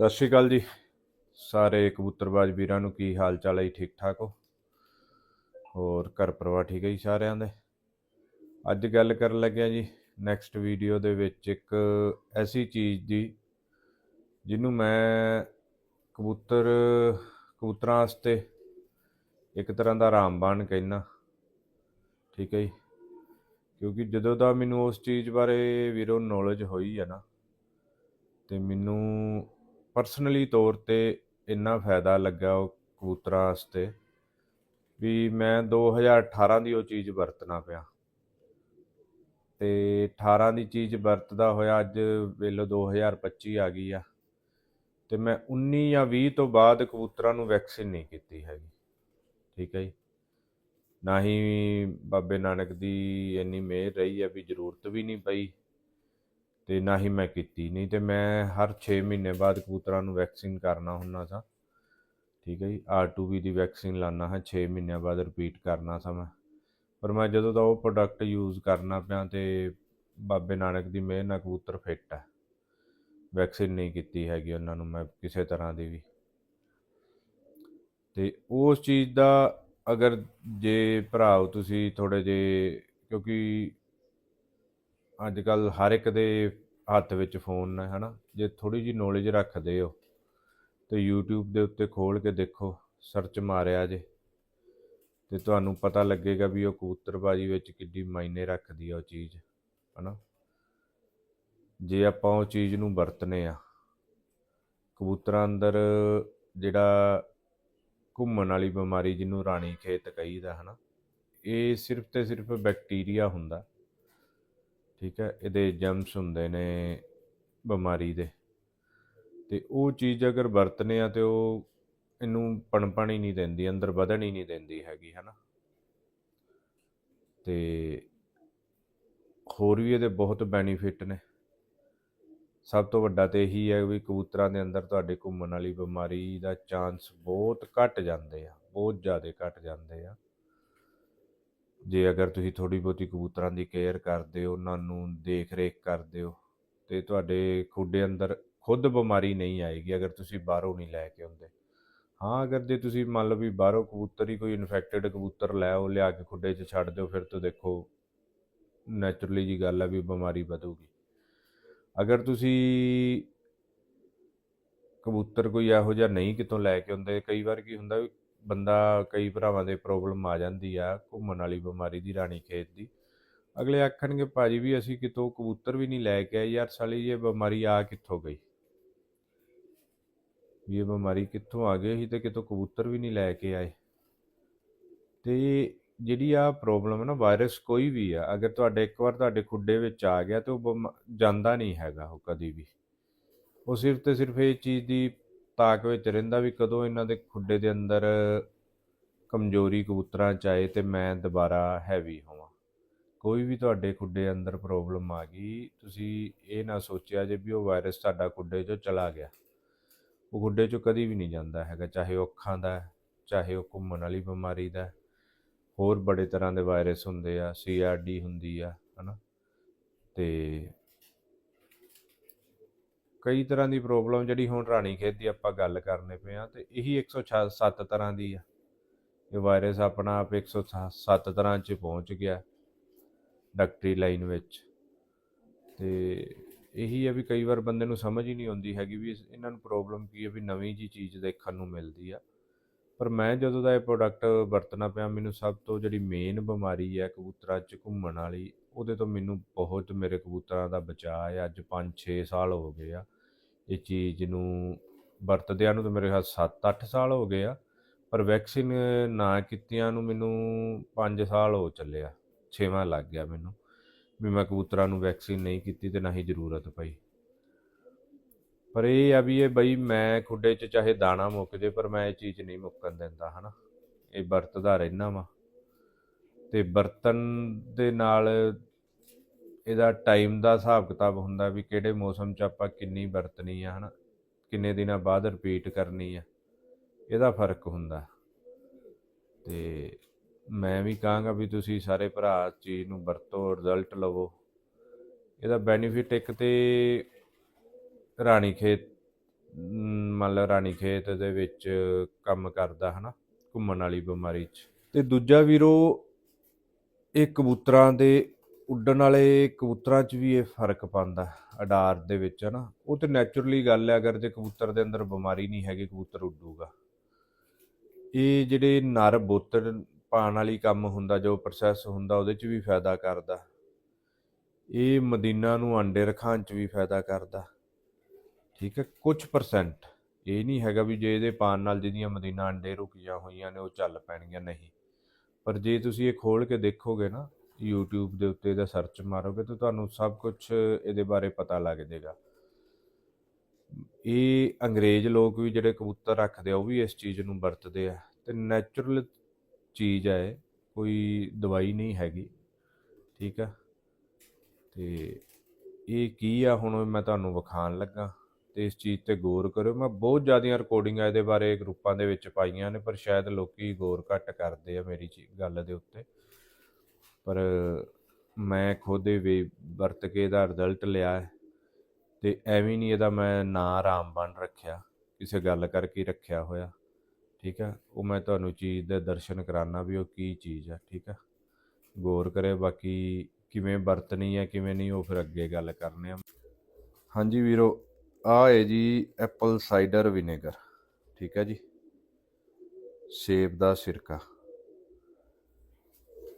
ਸਤਿ ਸ਼੍ਰੀ ਅਕਾਲ ਜੀ। ਸਾਰੇ ਕਬੂਤਰਬਾਜ਼ ਵੀਰਾਂ ਨੂੰ ਕੀ ਹਾਲ ਚਾਲ ਹੈ ਜੀ? ਠੀਕ ਠਾਕ ਹੋ? ਹੋਰ ਘਰ ਪਰਿਵਾਰ ਠੀਕ ਹੈ ਜੀ ਸਾਰਿਆਂ ਦੇ? ਅੱਜ ਗੱਲ ਕਰਨ ਲੱਗਿਆ ਜੀ ਨੈਕਸਟ ਵੀਡੀਓ ਦੇ ਵਿੱਚ ਇੱਕ ਐਸੀ ਚੀਜ਼ ਦੀ ਜਿਹਨੂੰ ਮੈਂ ਕਬੂਤਰ, ਕਬੂਤਰਾਂ ਵਾਸਤੇ ਇੱਕ ਤਰ੍ਹਾਂ ਦਾ ਰਾਮਬਾਣ ਕਹਿਣਾ ਠੀਕ ਹੈ ਜੀ? ਕਿਉਂਕਿ ਜਦੋਂ ਦਾ ਮੈਨੂੰ ਉਸ ਚੀਜ਼ ਬਾਰੇ ਵੀਰੋ ਨੌਲੇਜ ਹੋਈ ਹੈ ਨਾ, ਤੇ ਮੈਨੂੰ ਪਰਸਨਲੀ ਤੌਰ ਤੇ ਇੰਨਾ ਫਾਇਦਾ ਲੱਗਾ ਉਹ ਕਬੂਤਰਾਂ ਵਾਸਤੇ ਵੀ ਮੈਂ 2018 ਦੀ ਉਹ ਚੀਜ਼ ਵਰਤਣਾ ਪਿਆ। ਤੇ 18 ਦੀ ਚੀਜ਼ ਵਰਤਦਾ ਹੋਇਆ ਅੱਜ ਵੇਲੋ 2025 ਆ ਗਈ ਆ। ਤੇ ਮੈਂ 19 ਜਾਂ 20 ਤੋਂ ਬਾਅਦ ਕਬੂਤਰਾਂ ਨੂੰ ਵੈਕਸੀਨ ਨਹੀਂ ਕੀਤੀ ਹੈਗੀ। ਠੀਕ ਹੈ ਜੀ। ਨਾ ਹੀ ਬਾਬੇ ਨਾਨਕ ਦੀ ਇੰਨੀ ਮਿਹਰ ਰਹੀ ਹੈ ਵੀ ਜ਼ਰੂਰਤ ਵੀ ਨਹੀਂ ਪਈ। ਤੇ ਨਾ ਹੀ ਮੈਂ ਕੀਤੀ। ਨਹੀਂ ਤੇ ਮੈਂ ਹਰ 6 ਮਹੀਨੇ ਬਾਅਦ ਕਬੂਤਰਾਂ ਨੂੰ ਵੈਕਸੀਨ ਕਰਨਾ ਹੁੰਦਾ ਸਾਂ। ਠੀਕ ਹੈ ਜੀ R2B ਦੀ ਵੈਕਸੀਨ ਲਾਣਾ ਹਾਂ 6 ਮਹੀਨਿਆਂ ਬਾਅਦ ਰਿਪੀਟ ਕਰਨਾ ਸਾਂ ਮੈਂ। ਪਰ ਮੈਂ ਜਦੋਂ ਦਾ ਉਹ ਪ੍ਰੋਡਕਟ ਯੂਜ਼ ਕਰਨਾ ਪਿਆ ਤੇ ਬਾਬੇ ਨਾਨਕ ਦੀ ਮਿਹਰ ਨਾਲ ਕਬੂਤਰ ਫਿੱਟ ਹੈ। ਵੈਕਸੀਨ ਨਹੀਂ ਕੀਤੀ ਹੈਗੀ ਉਹਨਾਂ ਨੂੰ ਮੈਂ ਕਿਸੇ ਤਰ੍ਹਾਂ ਦੀ ਵੀ। ਤੇ ਉਸ ਚੀਜ਼ ਦਾ ਅਗਰ ਜੇ ਭਰਾਓ ਤੁਸੀਂ ਥੋੜੇ ਜੇ ਕਿਉਂਕਿ ਅੱਜ ਕੱਲ ਹਰ ਇੱਕ ਦੇ ਹੱਥ ਵਿੱਚ ਫੋਨ ਹੈ ਹਨਾ? ਜੇ ਥੋੜੀ ਜੀ ਨੌਲੇਜ ਰੱਖਦੇ ਹੋ, ਤੇ YouTube ਦੇ ਉੱਤੇ ਖੋਲ ਕੇ ਦੇਖੋ ਸਰਚ ਮਾਰਿਆ ਜੇ, ਤੇ ਤੁਹਾਨੂੰ ਪਤਾ ਲੱਗੇਗਾ ਵੀ ਉਹ ਕਬੂਤਰਬਾਜੀ ਵਿੱਚ ਕਿੱਡੀ ਮਾਇਨੇ ਰੱਖਦੀ ਆ ਉਹ ਚੀਜ਼, ਹਨਾ? ਜੇ ਆਪਾਂ ਉਹ ਚੀਜ਼ ਨੂੰ ਵਰਤਨੇ ਆ, ਕਬੂਤਰਾਂ ਅੰਦਰ ਜਿਹੜਾ ਘੁੰਮਣ ਵਾਲੀ ਬਿਮਾਰੀ ਜਿਹਨੂੰ ਰਾਣੀ ਖੇਤ ਕਹੀਦਾ, ਹਨਾ? ਇਹ ਸਿਰਫ ਤੇ ਸਿਰਫ ਬੈਕਟੀਰੀਆ ਹੁੰਦਾ। ਠੀਕ ਹੈ, ਇਹਦੇ ਜਮਸ ਹੁੰਦੇ ਨੇ ਬਿਮਾਰੀ ਦੇ। ਤੇ ਉਹ ਚੀਜ਼ ਅਗਰ ਵਰਤਨੇ ਆ ਤੇ ਉਹ ਇਹਨੂੰ ਪਣਪਣ ਹੀ ਨਹੀਂ ਦਿੰਦੀ, ਅੰਦਰ ਵਧਣ ਹੀ ਨਹੀਂ ਦਿੰਦੀ ਹੈਗੀ, ਹਨਾ। ਤੇ ਹੋਰ ਵੀ ਇਹਦੇ ਬਹੁਤ ਬੈਨੀਫਿਟ ਨੇ। ਸਭ ਤੋਂ ਵੱਡਾ ਤੇ ਇਹੀ ਹੈ ਵੀ ਕਬੂਤਰਾਂ ਦੇ ਅੰਦਰ ਤੁਹਾਡੇ ਘੁੰਮਣ ਵਾਲੀ ਬਿਮਾਰੀ ਦਾ ਚਾਂਸ ਬਹੁਤ ਘਟ ਜਾਂਦੇ ਆ, ਬਹੁਤ ਜ਼ਿਆਦਾ ਘਟ ਜਾਂਦੇ ਆ। ਜੇ ਅਗਰ ਤੁਸੀਂ ਥੋੜੀ ਬਹੁਤੀ ਕਬੂਤਰਾਂ ਦੀ ਕੇਅਰ ਕਰਦੇ ਹੋ, ਉਹਨਾਂ ਨੂੰ ਦੇਖ ਰੇਖ ਕਰਦੇ ਹੋ, ਤੇ ਤੁਹਾਡੇ ਖੁੱਡੇ ਅੰਦਰ ਖੁਦ ਬਿਮਾਰੀ ਨਹੀਂ ਆਏਗੀ ਅਗਰ ਤੁਸੀਂ ਬਾਹਰੋਂ ਨਹੀਂ ਲੈ ਕੇ ਆਉਂਦੇ। ਹਾਂ, ਅਗਰ ਜੇ ਤੁਸੀਂ ਮੰਨ ਲਓ ਵੀ ਬਾਹਰੋਂ ਕਬੂਤਰ ਹੀ ਕੋਈ ਇਨਫੈਕਟਡ ਕਬੂਤਰ ਲੈ ਆਓ, ਲਿਆ ਕੇ ਖੁੱਡੇ 'ਚ ਛੱਡ ਦਿਓ, ਫਿਰ ਤੋਂ ਦੇਖੋ ਨੈਚੁਰਲੀ ਜੀ ਗੱਲ ਆ ਵੀ ਬਿਮਾਰੀ ਵਧੂਗੀ। ਅਗਰ ਤੁਸੀਂ ਕਬੂਤਰ ਕੋਈ ਇਹੋ ਜਿਹਾ ਨਹੀਂ ਕਿਤੋਂ ਲੈ ਕੇ ਆਉਂਦੇ, ਕਈ ਵਾਰ ਕੀ ਹੁੰਦਾ ਵੀ ਬੰਦਾ ਕਈ ਭਰਾਵਾਂ ਦੇ ਪ੍ਰੋਬਲਮ ਆ ਜਾਂਦੀ ਆ, ਘੁੰਮਣ ਵਾਲੀ ਬਿਮਾਰੀ ਦੀ, ਰਾਣੀ ਖੇਤ ਦੀ। ਅਗਲੇ ਆਖਣਗੇ, ਭਾਜੀ ਵੀ ਅਸੀਂ ਕਿਤੋਂ ਕਬੂਤਰ ਵੀ ਨਹੀਂ ਲੈ ਕੇ ਆਏ, ਯਾਰ ਸਾਲੀ ਇਹ ਬਿਮਾਰੀ ਆ ਕਿੱਥੋਂ ਗਈ? ਵੀ ਇਹ ਬਿਮਾਰੀ ਕਿੱਥੋਂ ਆ ਗਈ ਸੀ ਤੇ ਕਿਤੋਂ ਕਬੂਤਰ ਵੀ ਨਹੀਂ ਲੈ ਕੇ ਆਏ। ਤੇ ਜਿਹੜੀ ਆ ਪ੍ਰੋਬਲਮ ਹੈ ਨਾ, ਵਾਇਰਸ ਕੋਈ ਵੀ ਆ, ਅਗਰ ਤੁਹਾਡੇ ਇੱਕ ਵਾਰ ਤੁਹਾਡੇ ਖੁੱਡੇ ਵਿੱਚ ਆ ਗਿਆ ਤੇ ਉਹ ਬਿਮਾ- ਜਾਂਦਾ ਨਹੀਂ ਹੈਗਾ ਉਹ ਕਦੀ ਵੀ। ਉਹ ਸਿਰਫ ਤੇ ਸਿਰਫ ਇਹ ਚੀਜ਼ ਦੀ ਤਾਕ ਵਿੱਚ ਰਹਿੰਦਾ ਵੀ ਕਦੋਂ ਇਹਨਾਂ ਦੇ ਖੁੱਡੇ ਦੇ ਅੰਦਰ ਕਮਜ਼ੋਰੀ ਕਬੂਤਰਾਂ ਚ ਆਏ ਤੇ ਮੈਂ ਦੁਬਾਰਾ ਹੈਵੀ ਹੋਵਾਂ। ਕੋਈ ਵੀ ਤੁਹਾਡੇ ਖੁੱਡੇ ਅੰਦਰ ਪ੍ਰੋਬਲਮ ਆ ਗਈ, ਤੁਸੀਂ ਇਹ ਨਾ ਸੋਚਿਆ ਜੇ ਵੀ ਉਹ ਵਾਇਰਸ ਤੁਹਾਡਾ ਖੁੱਡੇ 'ਚੋਂ ਚਲਾ ਗਿਆ। ਉਹ ਖੁੱਡੇ 'ਚੋਂ ਕਦੀ ਵੀ ਨਹੀਂ ਜਾਂਦਾ ਹੈਗਾ, ਚਾਹੇ ਉਹ ਅੱਖਾਂ ਦਾ ਚਾਹੇ ਉਹ ਘੁੰਮਣ ਵਾਲੀ ਬਿਮਾਰੀ ਦਾ ਹੋਰ ਬੜੇ ਤਰ੍ਹਾਂ ਦੇ ਵਾਇਰਸ ਹੁੰਦੇ ਆ ਸੀਆਰਡੀ ਹੁੰਦੀ ਆ, ਹਨਾ? ਤੇ ਕਈ ਤਰ੍ਹਾਂ ਦੀ ਪ੍ਰੋਬਲਮ ਜਿਹੜੀ ਹੁਣ ਰਾਣੀ ਖੇਤ ਦੀ ਆਪਾਂ ਗੱਲ ਕਰਨੇ ਪਏ ਆ ਤੇ ਇਹੀ 107 ਤਰ੍ਹਾਂ ਦੀ ਆ। ਇਹ ਵਾਇਰਸ ਆਪਣਾ ਆਪ 107 ਤਰ੍ਹਾਂ ਚ ਪਹੁੰਚ ਗਿਆ ਡਾਕਟਰੀ ਲਾਈਨ ਵਿੱਚ। ਤੇ ਇਹੀ ਹੈ ਵੀ ਕਈ ਵਾਰ ਬੰਦੇ ਨੂੰ ਸਮਝ ਹੀ ਨਹੀਂ ਆਉਂਦੀ ਹੈਗੀ ਵੀ ਇਹਨਾਂ ਨੂੰ ਪ੍ਰੋਬਲਮ ਕੀ ਹੈ ਵੀ ਨਵੀਂ ਜੀ ਚੀਜ਼ ਦੇਖਣ ਨੂੰ ਮਿਲਦੀ ਆ। ਪਰ ਮੈਂ ਜਦੋਂ ਦਾ ਇਹ ਪ੍ਰੋਡਕਟ ਵਰਤਣਾ ਪਿਆ, ਮੈਨੂੰ ਸਭ ਤੋਂ ਜਿਹੜੀ ਮੇਨ ਬਿਮਾਰੀ ਹੈ ਕਬੂਤਰਾਂ 'ਚ ਘੁੰਮਣ ਵਾਲੀ ਉਹਦੇ ਤੋਂ ਮੈਨੂੰ ਬਹੁਤ ਮੇਰੇ ਕਬੂਤਰਾਂ ਦਾ ਬਚਾਅ ਹੈ। ਅੱਜ 5-6 ਸਾਲ ਹੋ ਗਏ ਆ। ਇਹ ਚੀਜ਼ ਨੂੰ ਵਰਤਦਿਆਂ ਨੂੰ ਤਾਂ ਮੇਰੇ ਖਿਆਲ 7-8 ਸਾਲ ਹੋ ਗਏ ਆ। ਪਰ ਵੈਕਸੀਨ ਨਾ ਕੀਤਿਆਂ ਨੂੰ ਮੈਨੂੰ 5 ਸਾਲ ਹੋ ਚੱਲਿਆ 6ਵਾਂ ਲੱਗ ਗਿਆ ਮੈਨੂੰ ਵੀ ਮੈਂ ਕਬੂਤਰਾਂ ਨੂੰ ਵੈਕਸੀਨ ਨਹੀਂ ਕੀਤੀ ਤੇ ਨਾ ਹੀ ਜ਼ਰੂਰਤ ਪਈ। ਪਰ ਇਹ ਆ ਵੀ ਇਹ ਬਈ ਮੈਂ ਖੁੱਡੇ 'ਚ ਚਾਹੇ ਦਾਣਾ ਮੁੱਕ ਜੇ ਪਰ ਮੈਂ ਇਹ ਚੀਜ਼ ਨਹੀਂ ਮੁੱਕਣ ਦਿੰਦਾ, ਹਨਾ? ਇਹ ਵਰਤਦਾ ਰਹਿਣਾ ਵਾ। ਤੇ ਬਰਤਨ ਦੇ ਨਾਲ ਇਹਦਾ ਟਾਈਮ ਦਾ ਹਿਸਾਬ ਕਿਤਾਬ ਹੁੰਦਾ ਵੀ ਕਿਹੜੇ ਮੌਸਮ 'ਚ ਆਪਾਂ ਕਿੰਨੀ ਵਰਤਣੀ ਆ ਹਨਾ? ਕਿੰਨੇ ਦਿਨਾਂ ਬਾਅਦ ਰਿਪੀਟ ਕਰਨੀ ਆ? ਇਹਦਾ ਫ਼ਰਕ ਹੁੰਦਾ। ਤੇ ਮੈਂ ਵੀ ਕਹਾਂਗਾ ਵੀ ਤੁਸੀਂ ਸਾਰੇ ਭਰਾ ਚੀਜ਼ ਨੂੰ ਵਰਤੋ ਰਿਜ਼ਲਟ ਲਵੋ। ਇਹਦਾ ਬੈਨੀਫਿਟ ਇੱਕ ਤੇ ਰਾਣੀ ਖੇਤ ਅਮ, ਮੰਨ ਲਓ ਰਾਣੀ ਖੇਤ ਦੇ ਵਿੱਚ ਕੰਮ ਕਰਦਾ ਹਨਾ? ਘੁੰਮਣ ਵਾਲੀ ਬਿਮਾਰੀ 'ਚ। ਤੇ ਦੂਜਾ ਵੀਰੋ ਇਹ ਕਬੂਤਰਾਂ ਦੇ ਉੱਡਣ ਵਾਲੇ ਕਬੂਤਰਾਂ 'ਚ ਵੀ ਇਹ ਫ਼ਰਕ ਪਾਉਂਦਾ ਅਡਾਰ ਦੇ ਵਿੱਚ ਹੈ ਨਾ ਉਹ ਤੇ ਨੈਚੁਰਲੀ ਗੱਲ ਹੈ, ਅਗਰ ਜੇ ਕਬੂਤਰ ਦੇ ਅੰਦਰ ਬਿਮਾਰੀ ਨਹੀਂ ਹੈਗੀ, ਕਬੂਤਰ ਉੱਡੂਗਾ। ਇਹ ਜਿਹੜੇ ਨਰ ਬੋਤਰ ਪਾਣ ਵਾਲੀ ਕੰਮ ਹੁੰਦਾ, ਜੋ ਪ੍ਰੋਸੈਸ ਹੁੰਦਾ, ਉਹਦੇ 'ਚ ਵੀ ਫਾਇਦਾ ਕਰਦਾ। ਇਹ ਮਦੀਨਾ ਨੂੰ ਅੰਡੇ ਰਖਾਉਣ 'ਚ ਵੀ ਫਾਇਦਾ ਕਰਦਾ। ਠੀਕ ਹੈ ਕੁਝ ਪਰਸੈਂਟ ਇਹ ਨਹੀਂ ਹੈਗਾ ਵੀ ਜੇ ਇਹਦੇ ਪਾਣ ਨਾਲ ਜਿਹਦੀਆਂ ਮਦੀਨਾ ਅੰਡੇ ਰੁਕੀਆਂ ਹੋਈਆਂ ਨੇ, ਉਹ ਚੱਲ ਪੈਣਗੀਆਂ, ਨਹੀਂ। ਪਰ ਜੇ ਤੁਸੀਂ ਇਹ ਖੋਲ ਕੇ ਦੇਖੋਗੇ ਨਾ YouTube ਦੇ ਉੱਤੇ ਇਹਦਾ ਸਰਚ ਮਾਰੋਗੇ ਤਾਂ ਤੁਹਾਨੂੰ ਸਭ ਕੁਝ ਇਹਦੇ ਬਾਰੇ ਪਤਾ ਲੱਗ ਜਾਏਗਾ। ਇਹ ਅੰਗਰੇਜ਼ ਲੋਕ ਵੀ ਜਿਹੜੇ ਕਬੂਤਰ ਰੱਖਦੇ ਆ ਉਹ ਵੀ ਇਸ ਚੀਜ਼ ਨੂੰ ਵਰਤਦੇ ਆ। ਤੇ ਨੈਚੁਰਲ ਚੀਜ਼ ਆ ਇਹ, ਕੋਈ ਦਵਾਈ ਨਹੀਂ ਹੈਗੀ ਠੀਕ ਆ? ਤੇ ਇਹ ਕੀ ਆ ਹੁਣ ਮੈਂ ਤੁਹਾਨੂੰ ਵਿਖਾਣ ਲੱਗਾ। ਤੇ ਇਸ ਚੀਜ਼ ਤੇ ਗੌਰ ਕਰਿਓ। ਮੈਂ ਬਹੁਤ ਜ਼ਿਆਦੀਆਂ ਰਿਕਾਰਡਿੰਗਾਂ ਇਹਦੇ ਬਾਰੇ ਗਰੁੱਪਾਂ ਦੇ ਵਿੱਚ ਪਾਈਆਂ ਨੇ, ਪਰ ਸ਼ਾਇਦ ਲੋਕੀ ਗੌਰ ਘੱਟ ਕਰਦੇ ਆ ਮੇਰੀ ਚੀ- ਗੱਲ ਦੇ ਉੱਤੇ। ਪਰ ਮੈਂ ਖੁਦ ਵੀ ਵਰਤ ਕੇ ਇਹਦਾ ਰਿਜ਼ਲਟ ਲਿਆ ਹੈ ਤੇ ਐਵੇਂ ਨਹੀਂ ਇਹਦਾ ਮੈਂ ਨਾਂ ਰਾਮਬਨ ਰੱਖਿਆ, ਕਿਸੇ ਗੱਲ ਕਰਕੇ ਰੱਖਿਆ ਹੋਇਆ। ਠੀਕ ਹੈ ਉਹ ਮੈਂ ਤੁਹਾਨੂੰ ਚੀਜ਼ ਦੇ ਦਰਸ਼ਨ ਕਰਾਨਾ ਵੀ ਉਹ ਕੀ ਚੀਜ਼ ਹੈ ਠੀਕ ਹੈ ਗੌਰ ਕਰੇ ਬਾਕੀ ਕਿਵੇਂ ਵਰਤਣੀ ਹੈ ਕਿਵੇਂ ਨਹੀਂ, ਉਹ ਫਿਰ ਅੱਗੇ ਗੱਲ ਕਰਨੇ ਆ। ਹਾਂਜੀ ਵੀਰੋ ਆ ਹੈ ਜੀ ਐਪਲ ਸਾਈਡਰ ਵਿਨੇਗਰ, ਠੀਕ ਹੈ ਜੀ। ਸੇਬ ਦਾ ਸਿਰਕਾ,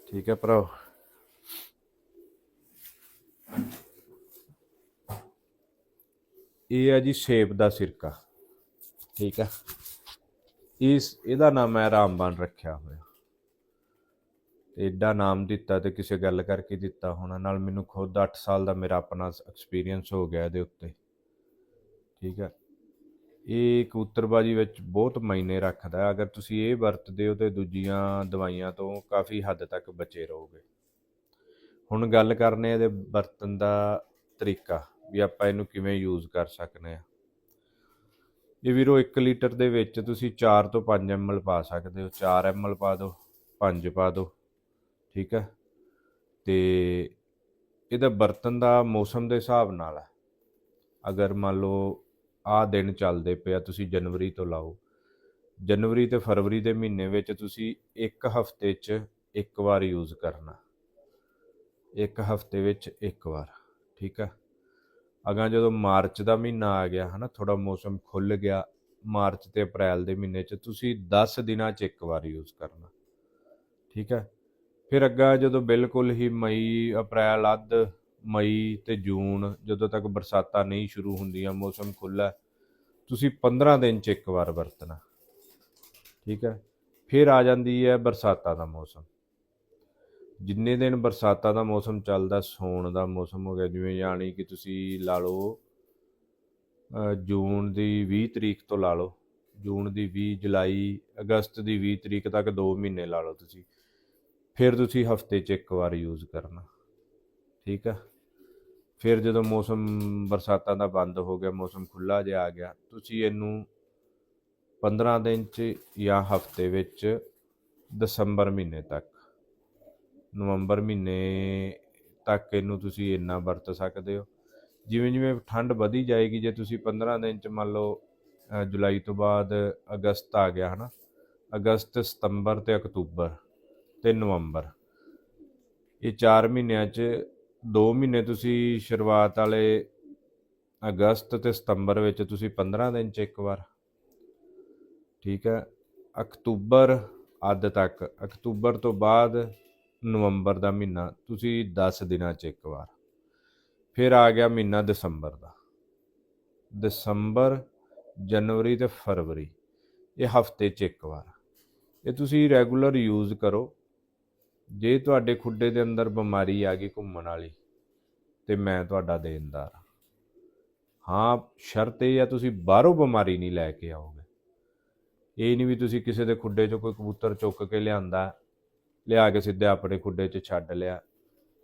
ਠੀਕ ਹੈ ਭਰਾ ਇਹ ਹੈ ਜੀ ਸੇਬ ਦਾ ਸਿਰਕਾ, ਠੀਕ ਹੈ। ਇਸ, ਇਹਦਾ ਨਾਮ ਮੈਂ ਰਾਮਬਾਨ ਰੱਖਿਆ ਹੋਇਆ। ਤੇ ਐਡਾ ਨਾਮ ਦਿੱਤਾ ਤੇ ਕਿਸੇ ਗੱਲ ਕਰਕੇ ਦਿੱਤਾ ਹੋਣਾ, ਨਾਲ ਮੈਨੂੰ ਖੁਦ 8 ਸਾਲ ਦਾ ਮੇਰਾ ਆਪਣਾ ਐਕਸਪੀਰੀਅੰਸ ਹੋ ਗਿਆ ਇਹਦੇ ਉੱਤੇ। ਠੀਕ ਹੈ। ਇਹ ਕਬੂਤਰਬਾਜੀ ਵਿੱਚ ਬਹੁਤ ਮਾਇਨੇ ਰੱਖਦਾ ਅਗਰ ਤੁਸੀਂ ਇਹ ਵਰਤਦੇ ਹੋ ਤੇ ਦੂਜੀਆਂ ਦਵਾਈਆਂ ਤੋਂ ਕਾਫੀ ਹੱਦ ਤੱਕ ਬਚੇ ਰਹੋਗੇ। ਹੁਣ ਗੱਲ ਕਰਨੇ ਇਹਦੇ ਵਰਤਨ ਦਾ ਤਰੀਕਾ, ਵੀ ਆਪਾਂ ਇਹਨੂੰ ਕਿਵੇਂ ਯੂਜ਼ ਕਰ ਸਕਨੇ ਆ। ਇਹ ਵੀਰੋ 1 ਲੀਟਰ ਦੇ ਵਿੱਚ ਤੁਸੀਂ 4 ਤੋਂ 5 ml ਪਾ ਸਕਦੇ ਹੋ। 4 ml ਪਾ ਦਿਓ 5 ਪਾ ਦਿਓ, ਠੀਕ ਹੈ। ਤੇ ਇਹਦਾ ਬਰਤਨ ਦਾ ਮੌਸਮ ਦੇ ਹਿਸਾਬ ਨਾਲ ਹੈ। ਅਗਰ ਮੰਨ ਲਓ ਆਹ ਦਿਨ ਚੱਲਦੇ ਪਿਆ, ਤੁਸੀਂ ਜਨਵਰੀ ਤੋਂ ਲਾਓ। ਜਨਵਰੀ ਤੇ ਫਰਵਰੀ ਦੇ ਮਹੀਨੇ ਵਿੱਚ ਤੁਸੀਂ ਇੱਕ ਹਫ਼ਤੇ 'ਚ ਇੱਕ ਵਾਰ ਯੂਜ਼ ਕਰਨਾ। ਇੱਕ ਹਫ਼ਤੇ ਵਿੱਚ ਇੱਕ ਵਾਰ, ਠੀਕ ਹੈ ਅਗਾਂ ਜਦੋਂ ਮਾਰਚ ਦਾ ਮਹੀਨਾ ਆ ਗਿਆ, ਹਨਾ ਥੋੜਾ ਮੌਸਮ ਖੁੱਲ ਗਿਆ, ਮਾਰਚ ਤੇ ਅਪ੍ਰੈਲ ਦੇ ਮਹੀਨੇ 'ਚ ਤੁਸੀਂ 10 ਦਿਨਾਂ 'ਚ ਇੱਕ ਵਾਰ ਯੂਜ਼ ਕਰਨਾ, ਠੀਕ ਹੈ ਫਿਰ ਅੱਗਾ ਜਦੋਂ ਬਿਲਕੁਲ ਹੀ ਮਈ, ਅਪ੍ਰੈਲ, ਅੱਧ ਮਈ ਤੇ ਜੂਨ, ਜਦੋਂ ਤੱਕ ਬਰਸਾਤਾਂ ਨਹੀਂ ਸ਼ੁਰੂ ਹੁੰਦੀਆਂ, ਮੌਸਮ ਖੁੱਲਾ ਤੁਸੀਂ 15 ਦਿਨ 'ਚ ਇੱਕ ਵਾਰ ਵਰਤਣਾ। ਠੀਕ ਹੈ? ਫਿਰ ਆ ਜਾਂਦੀ ਹੈ ਬਰਸਾਤਾਂ ਦਾ ਮੌਸਮ। ਜਿੰਨੇ ਦਿਨ ਬਰਸਾਤਾਂ ਦਾ ਮੌਸਮ ਚੱਲਦਾ, ਸੌਣ ਦਾ ਮੌਸਮ ਹੋ ਗਿਆ, ਜਿਵੇਂ ਯਾਨੀ ਕਿ ਤੁਸੀਂ ਲਾ ਲਓ ਜੂਨ ਦੀ 20 ਤਰੀਕ ਤੋਂ ਲਾ ਲਓ, ਜੂਨ ਦੀ 20 ਜੁਲਾਈ, ਅਗਸਤ ਦੀ 20 ਤਰੀਕ ਤੱਕ 2 ਮਹੀਨੇ ਲਾ ਲਓ ਤੁਸੀਂ। ਫਿਰ ਤੁਸੀਂ ਹਫ਼ਤੇ 'ਚ ਇੱਕ ਵਾਰ ਯੂਜ਼ ਕਰਨਾ। ਠੀਕ ਆ ਫਿਰ ਜਦੋਂ ਮੌਸਮ ਬਰਸਾਤਾਂ ਦਾ ਬੰਦ ਹੋ ਗਿਆ, ਮੌਸਮ ਖੁੱਲਾ ਜਿਹਾ ਆ ਗਿਆ, ਤੁਸੀਂ ਇਹਨੂੰ 15 ਦਿਨ 'ਚ ਜਾਂ ਹਫ਼ਤੇ ਵਿੱਚ ਦਸੰਬਰ ਮਹੀਨੇ ਤੱਕ, ਨਵੰਬਰ ਮਹੀਨੇ ਤੱਕ ਇਹਨੂੰ ਤੁਸੀਂ ਇੰਨਾ ਵਰਤ ਸਕਦੇ ਹੋ। ਜਿਵੇਂ ਜਿਵੇਂ ਠੰਡ ਵਧੀ ਜਾਏਗੀ, ਜੇ ਤੁਸੀਂ 15 ਦਿਨ 'ਚ ਮੰਨ ਲਓ ਜੁਲਾਈ ਤੋਂ ਬਾਅਦ ਅਗਸਤ ਆ ਗਿਆ ਹਨਾ, ਅਗਸਤ, ਸਤੰਬਰ ਤੇ ਅਕਤੂਬਰ ਤੇ ਨਵੰਬਰ, ਇਹ 4 ਮਹੀਨਿਆਂ 'ਚ 2 ਮਹੀਨੇ ਤੁਸੀਂ ਸ਼ੁਰੂਆਤ ਵਾਲੇ ਅਗਸਤ ਤੇ ਸਤੰਬਰ ਵਿੱਚ ਤੁਸੀਂ 15 ਦਿਨ 'ਚ ਇੱਕ ਵਾਰ। ਠੀਕ ਹੈ? ਅਕਤੂਬਰ ਅੱਧ ਤੱਕ, ਅਕਤੂਬਰ ਤੋਂ ਬਾਅਦ ਨਵੰਬਰ ਦਾ ਮਹੀਨਾ, ਤੁਸੀਂ 10 ਦਿਨਾਂ 'ਚ ਇੱਕ ਵਾਰ। ਫਿਰ ਆ ਗਿਆ ਮਹੀਨਾ ਦਸੰਬਰ ਦਾ। ਦਸੰਬਰ, ਜਨਵਰੀ ਤੇ ਫਰਵਰੀ, ਇਹ ਹਫ਼ਤੇ 'ਚ ਇੱਕ ਵਾਰ। ਇਹ ਤੁਸੀਂ ਰੈਗੂਲਰ ਯੂਜ਼ ਕਰੋ। ਜੇ ਤੁਹਾਡੇ ਖੁੱਡੇ ਦੇ ਅੰਦਰ ਬਿਮਾਰੀ ਆ ਗਈ ਘੁੰਮਣ ਵਾਲੀ, ਤੇ ਮੈਂ ਤੁਹਾਡਾ ਦੇਣਦਾਰ ਹਾਂ। ਹਾਂ, ਸ਼ਰਤ ਇਹ ਆ, ਤੁਸੀਂ ਬਾਹਰੋਂ ਬਿਮਾਰੀ ਨਹੀਂ ਲੈ ਕੇ ਆਓਗੇ। ਇਹ ਨਹੀਂ ਵੀ ਤੁਸੀਂ ਕਿਸੇ ਦੇ ਖੁੱਡੇ 'ਚੋਂ ਕੋਈ ਕਬੂਤਰ ਚੁੱਕ ਕੇ ਲਿਆਂਦਾ, ਲਿਆ ਕੇ ਸਿੱਧੇ ਆਪਣੇ ਖੁੱਡੇ 'ਚ ਛੱਡ ਲਿਆ,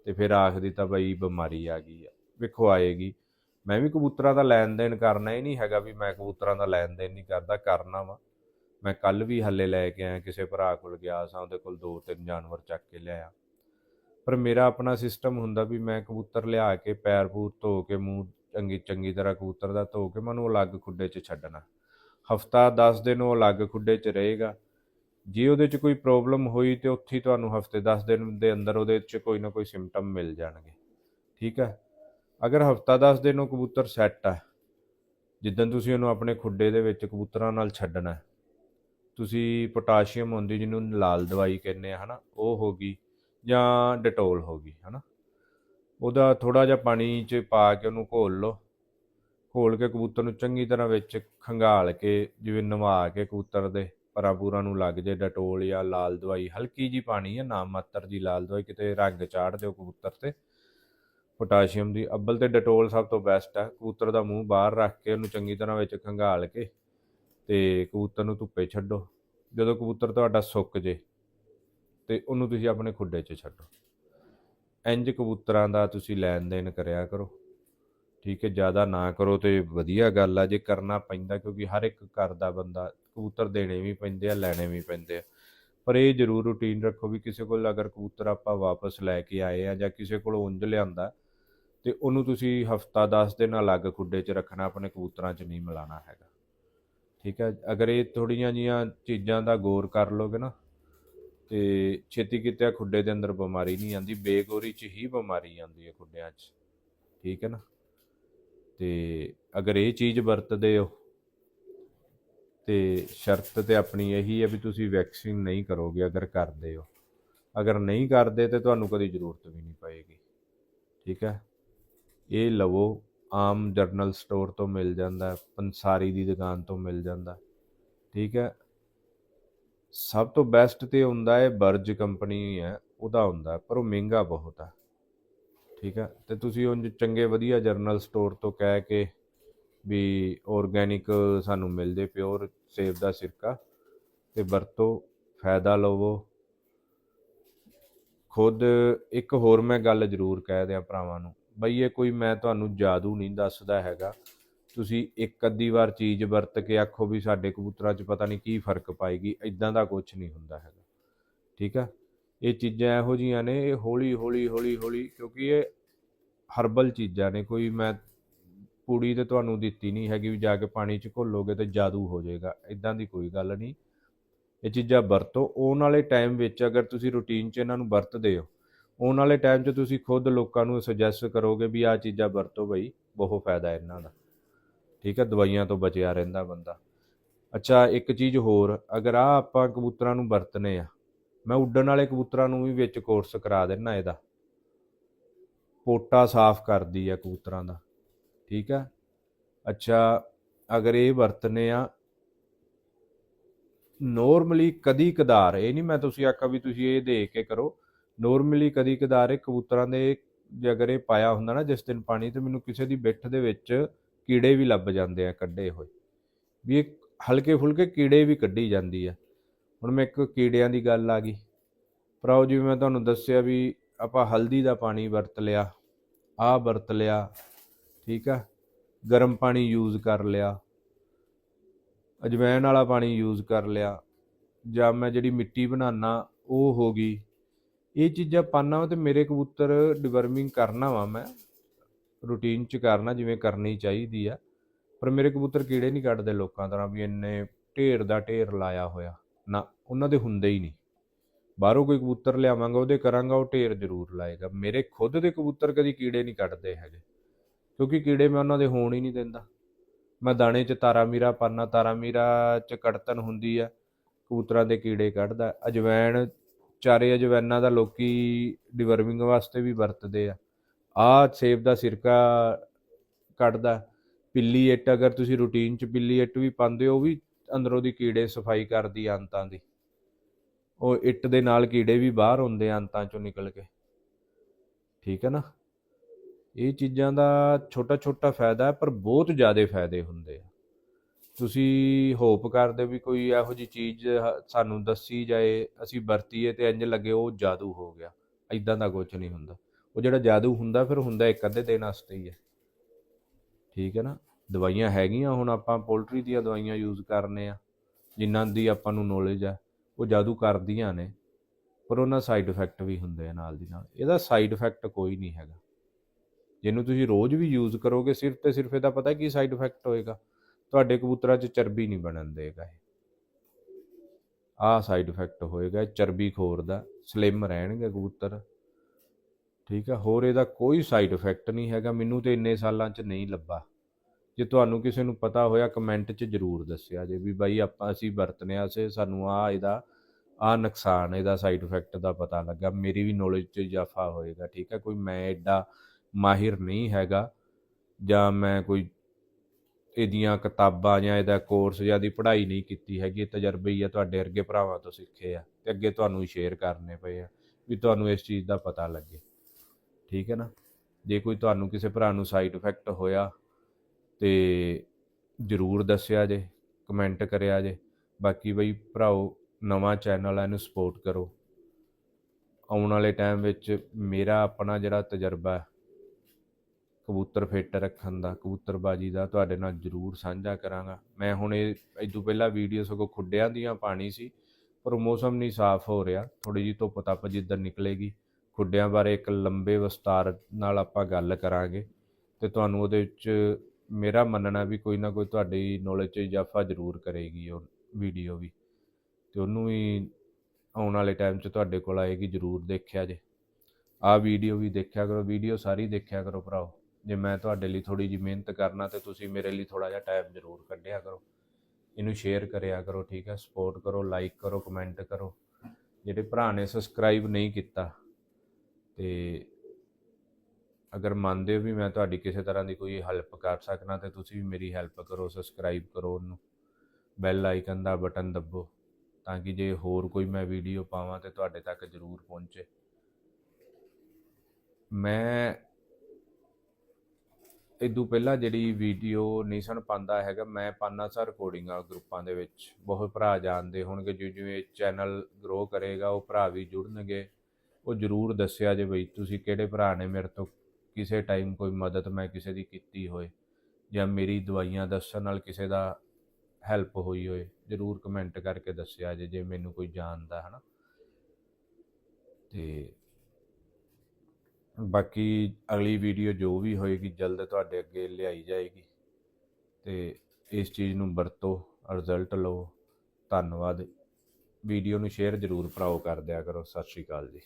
ਤੇ ਫਿਰ ਆਖਦੀ ਤਾਂ ਬਈ ਬਿਮਾਰੀ ਆ ਗਈ ਆ। ਵੇਖੋ, ਆਏਗੀ। ਮੈਂ ਵੀ ਕਬੂਤਰਾਂ ਦਾ ਲੈਣ ਦੇਣ ਕਰਨਾ ਇਹ ਨਹੀਂ ਹੈਗਾ, ਵੀ ਮੈਂ ਕਬੂਤਰਾਂ ਦਾ ਲੈਣ ਦੇਣ ਨਹੀਂ ਕਰਦਾ, ਕਰਨਾ ਵਾ। ਮੈਂ ਕੱਲ ਵੀ ਹੱਲੇ ਲੈ ਕੇ ਆਇਆ, ਕਿਸੇ ਭਰਾ ਕੋਲ ਗਿਆ ਸਾਂ, ਉਹਦੇ ਕੋਲ ਦੋ ਤਿੰਨ ਜਾਨਵਰ ਚੱਕ ਕੇ ਲਿਆਇਆ ਪਰ ਮੇਰਾ ਆਪਣਾ ਸਿਸਟਮ ਹੁੰਦਾ ਵੀ ਮੈਂ ਕਬੂਤਰ ਲਿਆ ਕੇ ਪੈਰ ਪੂਰ ਧੋ ਕੇ, ਮੂੰਹ ਚੰਗੀ ਚੰਗੀ ਤਰ੍ਹਾਂ ਕਬੂਤਰ ਦਾ ਧੋ ਕੇ, ਮੈਂ ਉਹਨੂੰ ਅਲੱਗ ਖੁੱਡੇ 'ਚ ਛੱਡਣਾ। ਹਫਤਾ 10 ਦਿਨ ਉਹ ਅਲੱਗ ਖੁੱਡੇ 'ਚ ਰਹੇਗਾ। ਜੇ ਉਹਦੇ 'ਚ ਕੋਈ ਪ੍ਰੋਬਲਮ ਹੋਈ ਤੇ ਉੱਥੇ ਹੀ ਤੁਹਾਨੂੰ ਹਫ਼ਤੇ 10 ਦਿਨ ਦੇ ਅੰਦਰ ਉਹਦੇ 'ਚ ਕੋਈ ਨਾ ਕੋਈ ਸਿੰਪਟਮ ਮਿਲ ਜਾਣਗੇ। ਠੀਕ ਹੈ? ਅਗਰ ਹਫਤਾ 10 ਦਿਨ ਉਹ ਕਬੂਤਰ ਸੈੱਟ ਹੈ, ਜਿੱਦਣ ਤੁਸੀਂ ਉਹਨੂੰ ਆਪਣੇ ਖੁੱਡੇ ਦੇ ਵਿੱਚ ਕਬੂਤਰਾਂ ਨਾਲ ਛੱਡਣਾ ਤੁਸੀਂ ਪੋਟਾਸ਼ੀਅਮ ਹੁੰਦੀ ਜਿਹਨੂੰ ਲਾਲ ਦਵਾਈ ਕਹਿੰਦੇ ਆ, ਹਨਾ, ਉਹ ਹੋ ਗਈ ਜਾਂ ਡਟੋਲ ਹੋ ਗਈ, ਹਨਾ। ਉਹਦਾ ਥੋੜਾ ਜਿਹਾ ਪਾਣੀ 'ਚ ਪਾ ਕੇ ਉਹਨੂੰ ਘੋਲ ਲਓ। ਘੋਲ ਕੇ ਕਬੂਤਰ ਨੂੰ ਚੰਗੀ ਤਰ੍ਹਾਂ ਵਿੱਚ ਖੰਗਾਲ ਕੇ, ਜਿਵੇਂ ਨਵਾ ਕੇ ਕਬੂਤਰ ਦੇ ਪਰਾਂ ਪੂਰਾ ਨੂੰ ਲੱਗ ਜੇ ਡਟੋਲ ਜਾਂ ਲਾਲ ਦਵਾਈ, ਹਲਕੀ ਜੀ ਪਾਣੀ ਹੈ ਨਾ ਮਾਤਰ ਦੀ ਲਾਲ ਦਵਾਈ, ਕਿਤੇ ਰੰਗ ਚਾੜ ਦਿਓ ਕਬੂਤਰ ਤੇ। ਪੋਟਾਸ਼ੀਅਮ ਦੀ ਅੱਬਲ ਤੇ ਡਟੋਲ ਸਭ ਤੋਂ ਬੈਸਟ ਹੈ ਕਬੂਤਰ ਦਾ ਮੂੰਹ ਬਾਹਰ ਰੱਖ ਕੇ ਉਹਨੂੰ ਚੰਗੀ ਤਰ੍ਹਾਂ ਵਿੱਚ ਖੰਗਾਲ ਕੇ ਤੇ ਕਬੂਤਰ ਨੂੰ ਧੁੱਪੇ ਛੱਡੋ। ਜਦੋਂ ਕਬੂਤਰ ਤੁਹਾਡਾ ਸੁੱਕ ਜੇ, ਤੇ ਉਹਨੂੰ ਤੁਸੀਂ ਆਪਣੇ ਖੁੱਡੇ 'ਚ ਛੱਡੋ। ਇੰਜ ਕਬੂਤਰਾਂ ਦਾ ਤੁਸੀਂ ਲੈਣ ਦੇਣ ਕਰਿਆ ਕਰੋ। ਠੀਕ ਹੈ, ਜ਼ਿਆਦਾ ਨਾ ਕਰੋ ਤੇ ਵਧੀਆ ਗੱਲ ਆ, ਜੇ ਕਰਨਾ ਪੈਂਦਾ, ਕਿਉਂਕਿ ਹਰ ਇੱਕ ਘਰ ਦਾ ਬੰਦਾ ਕਬੂਤਰ ਦੇਣੇ ਵੀ ਪੈਂਦੇ ਆ, ਲੈਣੇ ਵੀ ਪੈਂਦੇ ਆ। ਪਰ ਇਹ ਜ਼ਰੂਰ ਰੂਟੀਨ ਰੱਖੋ ਵੀ ਕਿਸੇ ਕੋਲ ਅਗਰ ਕਬੂਤਰ ਆਪਾਂ ਵਾਪਸ ਲੈ ਕੇ ਆਏ ਆ ਜਾਂ ਕਿਸੇ ਕੋਲ ਉਂਝ ਲਿਆਂਦਾ, ਤੇ ਉਹਨੂੰ ਤੁਸੀਂ ਹਫਤਾ 10 ਦਿਨ ਅਲੱਗ ਖੁੱਡੇ 'ਚ ਰੱਖਣਾ, ਆਪਣੇ ਕਬੂਤਰਾਂ 'ਚ ਨਹੀਂ ਮਿਲਾਣਾ ਹੈਗਾ। ਠੀਕ ਹੈ, ਅਗਰ ਇਹ ਥੋੜੀਆਂ ਜੀਆਂ ਚੀਜ਼ਾਂ ਦਾ ਗੌਰ ਕਰ ਲੋਗੇ ਨਾ, ਤੇ ਛੇਤੀ ਕਿਤੇ ਖੁੱਡੇ ਦੇ ਅੰਦਰ ਬਿਮਾਰੀ ਨਹੀਂ ਆਉਂਦੀ, ਬੇਗੋਰੀ 'ਚ ਹੀ ਬਿਮਾਰੀ ਆਉਂਦੀ ਹੈ ਖੁੱਡਿਆਂ 'ਚ, ਠੀਕ ਹੈ ਨਾ? ਤੇ ਅਗਰ ਇਹ ਚੀਜ਼ ਵਰਤਦੇ ਹੋ, ਤੇ ਸ਼ਰਤ ਤੇ ਆਪਣੀ ਇਹੀ ਹੈ ਵੀ ਤੁਸੀਂ ਵੈਕਸੀਨ ਨਹੀਂ ਕਰੋਗੇ, ਅਗਰ ਕਰਦੇ ਹੋ। ਅਗਰ ਨਹੀਂ ਕਰਦੇ ਤੇ ਤੁਹਾਨੂੰ ਕਦੀ ਜ਼ਰੂਰਤ ਵੀ ਨਹੀਂ ਪਏਗੀ, ਠੀਕ ਹੈ? ਇਹ ਲਵੋ ਆਮ ਜਰਨਲ ਸਟੋਰ ਤੋਂ ਮਿਲ ਜਾਂਦਾ ਪੰਸਾਰੀ ਦੀ ਦੁਕਾਨ ਤੋਂ ਮਿਲ ਜਾਂਦਾ ਠੀਕ ਹੈ? ਸਭ ਤੋਂ ਬੈਸਟ ਤੇ ਹੁੰਦਾ ਹੈ ਬਰਜ ਕੰਪਨੀ ਹੈ ਉਹਦਾ ਹੁੰਦਾ ਪਰ ਉਹ ਮਹਿੰਗਾ ਬਹੁਤ ਹੈ। ਠੀਕ ਹੈ? ਤੇ ਤੁਸੀਂ ਉਂਝ ਚੰਗੇ ਵਧੀਆ ਜਰਨਲ ਸਟੋਰ ਤੋਂ ਕਹਿ ਕੇ ਵੀ ਆਰਗੈਨਿਕ ਸਾਨੂੰ ਮਿਲ ਜੇ ਪਿਓਰ ਸੇਬ ਦਾ ਸਿਰਕਾ ਤੇ ਵਰਤੋ, ਫਾਇਦਾ ਲਵੋ। ਖੁਦ ਇੱਕ ਹੋਰ ਮੈਂ ਗੱਲ ਜ਼ਰੂਰ ਕਹਿ ਦਿਆਂ ਭਰਾਵਾਂ ਨੂੰ। ਬਈ ਇਹ ਕੋਈ ਮੈਂ ਤੁਹਾਨੂੰ ਜਾਦੂ ਨਹੀਂ ਦੱਸਦਾ ਹੈਗਾ। ਤੁਸੀਂ ਇੱਕ ਅੱਧੀ ਵਾਰ ਚੀਜ਼ ਵਰਤ ਕੇ ਆਖੋ ਵੀ ਸਾਡੇ ਕਬੂਤਰਾਂ 'ਚ ਪਤਾ ਨਹੀਂ ਕੀ ਫ਼ਰਕ ਪਾਏਗੀ ਇਦਾਂ ਦਾ ਕੁਝ ਨਹੀਂ ਹੁੰਦਾ ਹੈਗਾ। ਠੀਕ ਆ? ਇਹ ਚੀਜ਼ਾਂ ਇਹੋ ਜੀਆਂ ਨੇ, ਇਹ ਹੌਲੀ ਹੌਲੀ ਹੌਲੀ ਹੌਲੀ, ਕਿਉਂਕਿ ਇਹ ਹਰਬਲ ਚੀਜ਼ਾਂ ਨੇ, ਕੋਈ ਮੈਂ ਪੂੜੀ ਤੇ ਤੁਹਾਨੂੰ ਦਿੱਤੀ ਨਹੀਂ ਹੈਗੀ ਵੀ ਜਾ ਕੇ ਪਾਣੀ 'ਚ ਘੋਲੋਗੇ ਤੇ ਜਾਦੂ ਹੋ ਜਾਏਗਾ ਇਦਾਂ ਦੀ ਕੋਈ ਗੱਲ ਨਹੀਂ। ਇਹ ਚੀਜ਼ਾਂ ਵਰਤੋ ਆਉਣ ਵਾਲੇ ਟਾਈਮ ਵਿੱਚ ਅਗਰ ਤੁਸੀਂ ਰੂਟੀਨ 'ਚ ਇਹਨਾਂ ਨੂੰ ਵਰਤਦੇ ਹੋ ਆਉਣ ਵਾਲੇ ਟਾਈਮ 'ਚ ਤੁਸੀਂ ਖੁਦ ਲੋਕਾਂ ਨੂੰ ਸੁਜੈਸਟ ਕਰੋਗੇ ਵੀ ਆਹ ਚੀਜ਼ਾਂ ਵਰਤੋ ਬਈ, ਬਹੁਤ ਫਾਇਦਾ ਇਹਨਾਂ ਦਾ। ਠੀਕ ਹੈ, ਦਵਾਈਆਂ ਤੋਂ ਬਚਿਆ ਰਹਿੰਦਾ ਬੰਦਾ। ਅੱਛਾ, ਇੱਕ ਚੀਜ਼ ਹੋਰ, ਅਗਰ ਆ ਆਪਾਂ ਕਬੂਤਰਾਂ ਨੂੰ ਵਰਤਨੇ ਆ, ਮੈਂ ਉੱਡਣ ਵਾਲੇ ਕਬੂਤਰਾਂ ਨੂੰ ਵੀ ਵਿੱਚ ਕੋਰਸ ਕਰਾ ਦੇਣਾ ਇਹਦਾ। ਪੋਟਾ ਸਾਫ਼ ਕਰਦੀ ਆ ਕਬੂਤਰਾਂ ਦਾ। ਠੀਕ ਹੈ? ਅੱਛਾ, ਅਗਰ ਇਹ ਵਰਤਨੇ ਆ ਨੋਰਮਲੀ ਕਦੀ ਕਦਾਰ ਇਹ ਨਹੀਂ ਮੈਂ ਤੁਸੀਂ ਆਖਾ ਵੀ ਤੁਸੀਂ ਇਹ ਦੇਖ ਕੇ ਕਰੋ ਨੋਰਮਲੀ ਕਦੀ ਕਦਾਰ ਇਹ ਕਬੂਤਰਾਂ ਦੇ ਜੇ ਅਗਰ ਇਹ ਪਾਇਆ ਹੁੰਦਾ ਨਾ ਜਿਸ ਦਿਨ ਪਾਣੀ, ਤੇ ਮੈਨੂੰ ਕਿਸੇ ਦੀ ਬਿੱਠ ਦੇ ਵਿੱਚ ਕੀੜੇ ਵੀ ਲੱਭ ਜਾਂਦੇ ਆ ਕੱਢੇ ਹੋਏ। ਵੀ ਇਹ ਹਲਕੇ ਫੁਲਕੇ ਕੀੜੇ ਵੀ ਕੱਢੀ ਜਾਂਦੀ ਆ। ਹੁਣ ਮੈਂ ਇੱਕ ਕੀੜਿਆਂ ਦੀ ਗੱਲ ਆ ਗਈ। ਭਰਾਓ ਜਿਵੇਂ ਮੈਂ ਤੁਹਾਨੂੰ ਦੱਸਿਆ ਵੀ ਆਪਾਂ ਹਲਦੀ ਦਾ ਪਾਣੀ ਵਰਤ ਲਿਆ ਆ ਵਰਤ ਲਿਆ, ਠੀਕ ਆ? ਗਰਮ ਪਾਣੀ ਯੂਜ਼ ਕਰ ਲਿਆ। ਅਜਵਾਇਣ ਵਾਲਾ ਪਾਣੀ ਯੂਜ਼ ਕਰ ਲਿਆ। ਜਾਂ ਮੈਂ ਜਿਹੜੀ ਮਿੱਟੀ ਬਣਾਉਣਾ ਉਹ ਹੋ ਗਈ ਇਹ ਚੀਜ਼ਾਂ ਪਾਣਾ ਵਾ ਤੇ ਮੇਰੇ ਕਬੂਤਰ ਡਿਵਰਮਿੰਗ ਕਰਨਾ ਵਾ ਮੈਂ। ਰੂਟੀਨ ਚ ਕਰਨਾ ਜਿਵੇਂ ਕਰਨੀ ਚਾਹੀਦੀ ਆ। ਪਰ ਮੇਰੇ ਕਬੂਤਰ ਕੀੜੇ ਨਹੀਂ ਕੱਢਦੇ ਲੋਕਾਂ ਤਰ੍ਹਾਂ ਵੀ ਇੰਨੇ ਢੇਰ ਦਾ ਢੇਰ ਲਾਇਆ ਹੋਇਆ। ਨਾ, ਉਹਨਾਂ ਦੇ ਹੁੰਦੇ ਹੀ ਨਹੀਂ। ਬਾਹਰੋਂ ਕੋਈ ਕਬੂਤਰ ਲਿਆਵਾਂਗਾ, ਉਹਦੇ ਕਰਾਂਗਾ, ਉਹ ਢੇਰ ਜ਼ਰੂਰ ਲਾਏਗਾ। ਮੇਰੇ ਖੁਦ ਦੇ ਕਬੂਤਰ ਕਦੀ ਕੀੜੇ ਨਹੀਂ ਕੱਢਦੇ ਹੈਗੇ। ਕਿਉਂਕਿ ਕੀੜੇ ਮੈਂ ਉਹਨਾਂ ਦੇ ਹੋਣ ਹੀ ਨਹੀਂ ਦਿੰਦਾ। ਮੈਂ ਦਾਣੇ 'ਚ ਤਾਰਾ ਮੀਰਾ ਪਾਨਾ ਤਾਰਾ ਮੀਰਾ 'ਚ ਕੜਤਨ ਹੁੰਦੀ ਆ। ਕਬੂਤਰਾਂ ਦੇ ਕੀੜੇ ਕੱਢਦਾ। ਅਜਵੈਣ ਚਾਰੇ ਅਜਵਾਇਨਾਂ ਦਾ ਲੋਕੀ ਡਿਵਰਮਿੰਗ ਵਾਸਤੇ ਵੀ ਵਰਤਦੇ ਆ। ਆ ਸੇਬ ਦਾ ਸਿਰਕਾ ਕੱਢਦਾ, ਪਿੱਲੀ ਇੱਟ ਅਗਰ ਤੁਸੀਂ ਰੂਟੀਨ 'ਚ ਪਿੱਲੀ ਇੱਟ ਵੀ ਪਾਉਂਦੇ ਹੋ, ਉਹ ਵੀ ਅੰਦਰੋਂ ਦੀ ਕੀੜੇ ਸਫ਼ਾਈ ਕਰਦੀ ਆ ਅੰਤਾਂ ਦੀ। ਉਹ ਇੱਟ ਦੇ ਨਾਲ ਕੀੜੇ ਵੀ ਬਾਹਰ ਹੁੰਦੇ ਆ ਅੰਤਾਂ 'ਚੋਂ ਨਿਕਲ ਕੇ। ਠੀਕ ਹੈ ਨਾ? ਇਹ ਚੀਜ਼ਾਂ ਦਾ ਛੋਟਾ ਛੋਟਾ ਫਾਇਦਾ ਹੈ, ਪਰ ਬਹੁਤ ਜ਼ਿਆਦਾ ਫਾਇਦੇ ਹੁੰਦੇ ਆ। ਤੁਸੀਂ ਹੋਪ ਕਰਦੇ ਵੀ ਕੋਈ ਇਹੋ ਜੀ ਚੀਜ਼ ਸਾਨੂੰ ਦੱਸੀ ਜਾਏ, ਅਸੀਂ ਵਰਤੀਏ ਤੇ ਇੰਜ ਲੱਗੇ ਉਹ ਜਾਦੂ ਹੋ ਗਿਆ। ਐਦਾਂ ਦਾ ਕੁਝ ਨਹੀਂ ਹੁੰਦਾ। ਉਹ ਜਿਹੜਾ ਜਾਦੂ ਹੁੰਦਾ ਫਿਰ ਹੁੰਦਾ ਇੱਕ ਅੱਧੇ ਦਿਨ ਵਾਸਤੇ ਹੀ ਹੈ। ਠੀਕ ਹੈ ਨਾ? ਦਵਾਈਆਂ ਹੈਗੀਆਂ, ਹੁਣ ਆਪਾਂ ਪੋਲਟਰੀ ਦੀਆਂ ਦਵਾਈਆਂ ਯੂਜ਼ ਕਰਨੇ ਆ, ਜਿਨ੍ਹਾਂ ਦੀ ਆਪਾਂ ਨੂੰ ਨੌਲੇਜ ਆ ਉਹ ਜਾਦੂ ਕਰਦੀਆਂ ਨੇ, ਪਰ ਉਹਨਾਂ ਸਾਈਡ ਇਫੈਕਟ ਵੀ ਹੁੰਦੇ ਆ ਨਾਲ ਦੀ ਨਾਲ। ਇਹਦਾ ਸਾਈਡ ਇਫੈਕਟ ਕੋਈ ਨਹੀਂ ਹੈਗਾ। ਜਿਹਨੂੰ ਤੁਸੀਂ ਰੋਜ਼ ਵੀ ਯੂਜ਼ ਕਰੋਗੇ, ਸਿਰਫ ਤੇ ਸਿਰਫ ਇਹਦਾ ਪਤਾ ਕੀ ਸਾਈਡ ਇਫੈਕਟ ਹੋਏਗਾ? ਤੁਹਾਡੇ ਕਬੂਤਰਾਂ 'ਚ ਚਰਬੀ ਨਹੀਂ ਬਣਨ ਦੇਗਾ ਇਹ। ਆਹ ਸਾਈਡ ਇਫੈਕਟ ਹੋਏਗਾ ਚਰਬੀ ਖੋਰ ਦਾ ਸਲਿਮ ਰਹਿਣਗੇ ਕਬੂਤਰ। ਠੀਕ ਹੈ ਹੋਰ ਇਹਦਾ ਕੋਈ ਸਾਈਡ ਇਫੈਕਟ ਨਹੀਂ ਹੈਗਾ, ਮੈਨੂੰ ਤੇ ਇੰਨੇ ਸਾਲਾਂ 'ਚ ਨਹੀਂ ਲੱਭਾ। ਜੇ ਤੁਹਾਨੂੰ ਕਿਸੇ ਨੂੰ ਪਤਾ ਹੋਇਆ ਕਮੈਂਟ 'ਚ ਜਰੂਰ ਦੱਸਿਆ ਜੇ ਵੀ ਬਾਈ ਆਪਾਂ ਅਸੀਂ ਵਰਤਨਿਆ ਸੇ ਸਾਨੂੰ ਆ ਇਹਦਾ ਆ ਨੁਕਸਾਨ ਇਹਦਾ ਸਾਈਡ ਇਫੈਕਟ ਦਾ ਪਤਾ ਲੱਗਾ, ਮੇਰੀ ਵੀ ਨੌਲੇਜ 'ਚ ਇਜ਼ਾਫਾ ਹੋਏਗਾ। ਠੀਕ ਹੈ ਕੋਈ ਮੈਂ ਐਡਾ ਮਾਹਿਰ ਨਹੀਂ ਹੈਗਾ ਜਾਂ ਮੈਂ ਕੋਈ ਇਹਦੀਆਂ ਕਿਤਾਬਾਂ ਜਾਂ ਇਹਦਾ ਕੋਰਸ ਜਾਂ ਦੀ ਪੜ੍ਹਾਈ ਨਹੀਂ ਕੀਤੀ ਹੈਗੀ, ਇਹ ਤਜਰਬੇ ਹੀ ਆ ਤੁਹਾਡੇ ਵਰਗੇ ਭਰਾਵਾਂ ਤੋਂ ਸਿੱਖੇ ਆ ਤੇ ਅੱਗੇ ਤੁਹਾਨੂੰ ਸ਼ੇਅਰ ਕਰਨੇ ਪਏ ਆ ਵੀ ਤੁਹਾਨੂੰ ਇਸ ਚੀਜ਼ ਦਾ ਪਤਾ ਲੱਗੇ। ਠੀਕ ਹੈ ਨਾ? ਜੇ ਕੋਈ ਤੁਹਾਨੂੰ ਕਿਸੇ ਭਰਾ ਨੂੰ ਸਾਈਡ ਇਫੈਕਟ ਹੋਇਆ ਤੇ ਜਰੂਰ ਦੱਸਿਆ ਜੇ ਕਮੈਂਟ ਕਰਿਆ ਜੇ, ਬਾਕੀ ਬਈ ਭਰਾਓ, ਨਵਾਂ ਚੈਨਲ ਆ, ਇਹਨੂੰ ਸਪੋਰਟ ਕਰੋ। ਆਉਣ ਵਾਲੇ ਟਾਈਮ ਵਿੱਚ ਮੇਰਾ ਆਪਣਾ ਜਿਹੜਾ ਤਜਰਬਾ ਕਬੂਤਰ ਫਿੱਟ ਰੱਖਣ ਦਾ, ਕਬੂਤਰਬਾਜੀ ਦਾ ਤੁਹਾਡੇ ਨਾਲ ਜਰੂਰ ਸਾਂਝਾ ਕਰਾਂਗਾ। ਮੈਂ ਹੁਣ ਇਹ ਇਦੋਂ ਪਹਿਲਾਂ ਵੀਡੀਓ ਸਗੋਂ ਖੁੱਡਿਆਂ ਦੀਆਂ ਪਾਣੀ ਸੀ, ਪਰ ਮੌਸਮ ਨਹੀਂ ਸਾਫ਼ ਹੋ ਰਿਹਾ। ਥੋੜੀ ਜੀ ਧੁੱਪ ਤੱਪ ਜਿੱਦਣ ਨਿਕਲੇਗੀ, ਖੁੱਡਿਆਂ ਬਾਰੇ ਇੱਕ ਲੰਬੇ ਵਿਸਤਾਰ ਨਾਲ ਆਪਾਂ ਗੱਲ ਕਰਾਂਗੇ ਤੇ ਤੁਹਾਨੂੰ ਉਹਦੇ ਵਿੱਚ ਮੇਰਾ ਮੰਨਣਾ ਵੀ ਕੋਈ ਨਾ ਕੋਈ ਤੁਹਾਡੀ ਨੌਲੇਜ 'ਚ ਇਜ਼ਾਫਾ ਜ਼ਰੂਰ ਕਰੇਗੀ ਉਹ ਵੀਡੀਓ ਵੀ। ਤੇ ਉਹਨੂੰ ਵੀ ਆਉਣ ਵਾਲੇ ਟਾਈਮ 'ਚ ਤੁਹਾਡੇ ਕੋਲ ਆਏਗੀ ਜ਼ਰੂਰ ਦੇਖਿਆ ਜੇ। ਆਹ ਵੀਡੀਓ ਵੀ ਦੇਖਿਆ ਕਰੋ ਵੀਡੀਓ ਸਾਰੀ ਦੇਖਿਆ ਕਰੋ ਭਰਾਓ। ਜੇ ਮੈਂ ਤੁਹਾਡੇ ਲਈ ਥੋੜੀ ਜਿਹੀ ਮਿਹਨਤ ਕਰਨਾ ਤੇ ਤੁਸੀਂ ਮੇਰੇ ਲਈ ਥੋੜਾ ਜਿਹਾ ਟਾਈਮ ਜ਼ਰੂਰ ਕੱਢਿਆ ਕਰੋ। ਇਹਨੂੰ ਸ਼ੇਅਰ ਕਰਿਆ ਕਰੋ, ਠੀਕ ਹੈ? ਸਪੋਰਟ ਕਰੋ ਲਾਈਕ ਕਰੋ ਕਮੈਂਟ ਕਰੋ। ਜਿਹੜੇ ਭਰਾ ਨੇ ਸਬਸਕ੍ਰਾਈਬ ਨਹੀਂ ਕੀਤਾ ਤੇ ਅਗਰ ਮੰਨਦੇ ਹੋ ਵੀ ਮੈਂ ਤੁਹਾਡੀ ਕਿਸੇ ਤਰ੍ਹਾਂ ਦੀ ਕੋਈ ਹੈਲਪ ਕਰ ਸਕਣਾ ਤੇ ਤੁਸੀਂ ਵੀ ਮੇਰੀ ਹੈਲਪ ਕਰੋ ਸਬਸਕ੍ਰਾਈਬ ਕਰੋ ਉਹਨੂੰ। ਬੈਲ ਆਈਕਨ ਦਾ ਬਟਨ ਦੱਬੋ ਤਾਂ ਕਿ ਜੇ ਹੋਰ ਕੋਈ ਮੈਂ ਵੀਡੀਓ ਪਾਵਾਂ ਤੇ ਤੁਹਾਡੇ ਤੱਕ ਜ਼ਰੂਰ ਪਹੁੰਚੇ। ਮੈਂ ਇਦੋਂ ਪਹਿਲਾਂ ਜਿਹੜੀ ਵੀਡੀਓ ਨਹੀਂ ਸਨ ਪਾਉਂਦਾ ਹੈਗਾ, ਮੈਂ ਪਾਉਂਦਾ ਸਾਂ ਰਿਕਾਰਡਿੰਗਾਂ ਗਰੁੱਪਾਂ ਦੇ ਵਿੱਚ। ਬਹੁਤ ਭਰਾ ਜਾਣਦੇ ਹੋਣਗੇ ਜਿਵੇਂ ਜਿਵੇਂ ਚੈਨਲ ਗਰੋ ਕਰੇਗਾ, ਉਹ ਭਰਾ ਵੀ ਜੁੜਨਗੇ। ਉਹ ਜਰੂਰ ਦੱਸਿਆ ਜੇ ਬਈ, ਤੁਸੀਂ ਕਿਹੜੇ ਭਰਾ ਨੇ? ਮੇਰੇ ਤੋਂ ਕਿਸੇ ਟਾਈਮ ਕੋਈ ਮਦਦ ਮੈਂ ਕਿਸੇ ਦੀ ਕੀਤੀ ਹੋਏ ਜਾਂ ਮੇਰੀ ਦਵਾਈਆਂ ਦੱਸਣ ਨਾਲ ਕਿਸੇ ਦਾ ਹੈਲਪ ਹੋਈ ਹੋਏ? ਜਰੂਰ ਕਮੈਂਟ ਕਰਕੇ ਦੱਸਿਆ ਜੇ ਜੇ ਮੈਨੂੰ ਕੋਈ ਜਾਣਦਾ, ਹਨਾ? ਤੇ ਬਾਕੀ ਅਗਲੀ ਵੀਡੀਓ ਜੋ ਵੀ ਹੋਏਗੀ, ਜਲਦ ਤੁਹਾਡੇ ਅੱਗੇ ਲਿਆਈ ਜਾਏਗੀ। ਤੇ ਇਸ ਚੀਜ਼ ਨੂੰ ਵਰਤੋ ਰਿਜ਼ਲਟ ਲਓ। ਧੰਨਵਾਦ। ਵੀਡੀਓ ਨੂੰ ਸ਼ੇਅਰ ਜ਼ਰੂਰ ਭਰਾਓ, ਕਰ ਦਿਆ ਕਰੋ। ਸਤਿ ਸ਼੍ਰੀ ਅਕਾਲ ਜੀ।